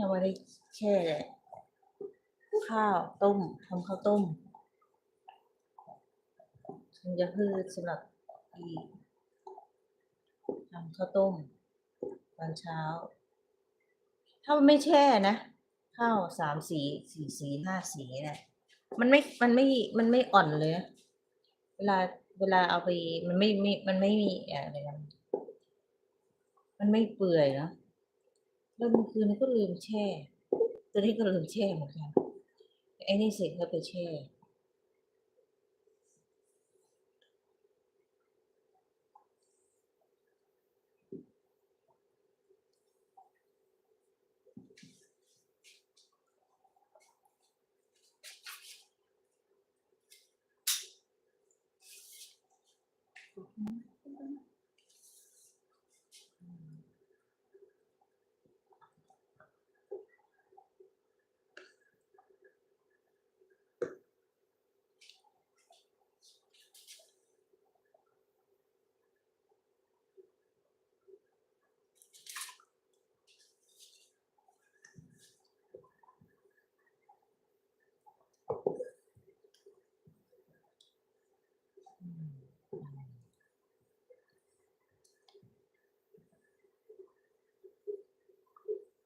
ยังไม่ได้แช่เลยข้าวต้มทำข้าวต้มธัญพืชสำหรับอีทำข้าวต้มตอนเช้า ถ้ามันไม่แช่นะข้าวสามสีสี่สีห้าสีเนี่ยมันไม่มันไม่มันไม่อ่อนเลย เวลาเวลาเอาไปมันไม่ไม่มันไม่มีอะไรนะมันไม่เปื่อยเนอะ แล้วเมื่อคืนนี้ก็ลืมแช่ ตัวนี้ก็ลืมแช่เหมือนกันไอ้นี่เสร็จแล้วไปแช่เ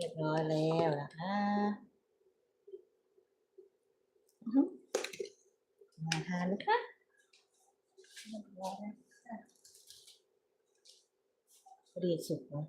รียบ ร้อยแล้วนะคะมาทานนะคะเรียบร้อยแล้วค่ะพอดีสุกเนอะ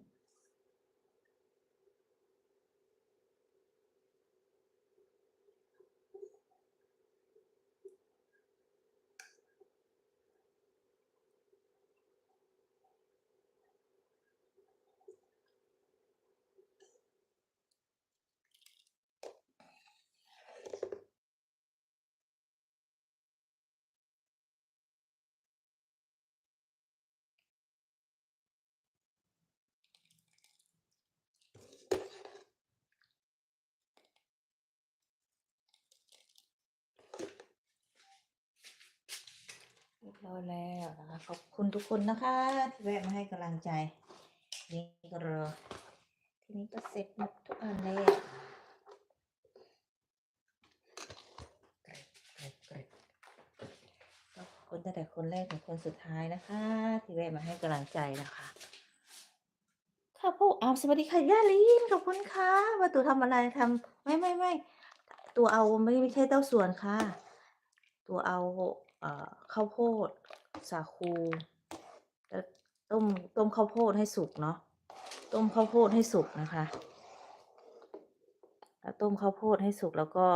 เรียบร้อยแล้วนะคะขอบคุณทุกคนนะคะที่แวะมาให้กำลังใจ นี่ก็รอทีนี้ก็เสร็จหมดทุกอันแล้วคุณตั้งแต่คนแรกถึงคนสุดท้ายนะคะ ที่แวะมาให้กำลังใจนะคะ ค่ะพวกอามสวัสดีค่ะย่าลีนขอบคุณค่ะว่าตัวทำอะไรทำไม่ไม่ไม่ตัวเอาไม่ไม่ใช่เต้าส่วนค่ะ ตัวเอา ข้าวโพดสาคูแล้วต้มต้มข้าวโพดให้สุกเนาะต้มข้าวโพดให้สุกนะคะแล้วต้มข้าวโพดให้สุกแล้วก็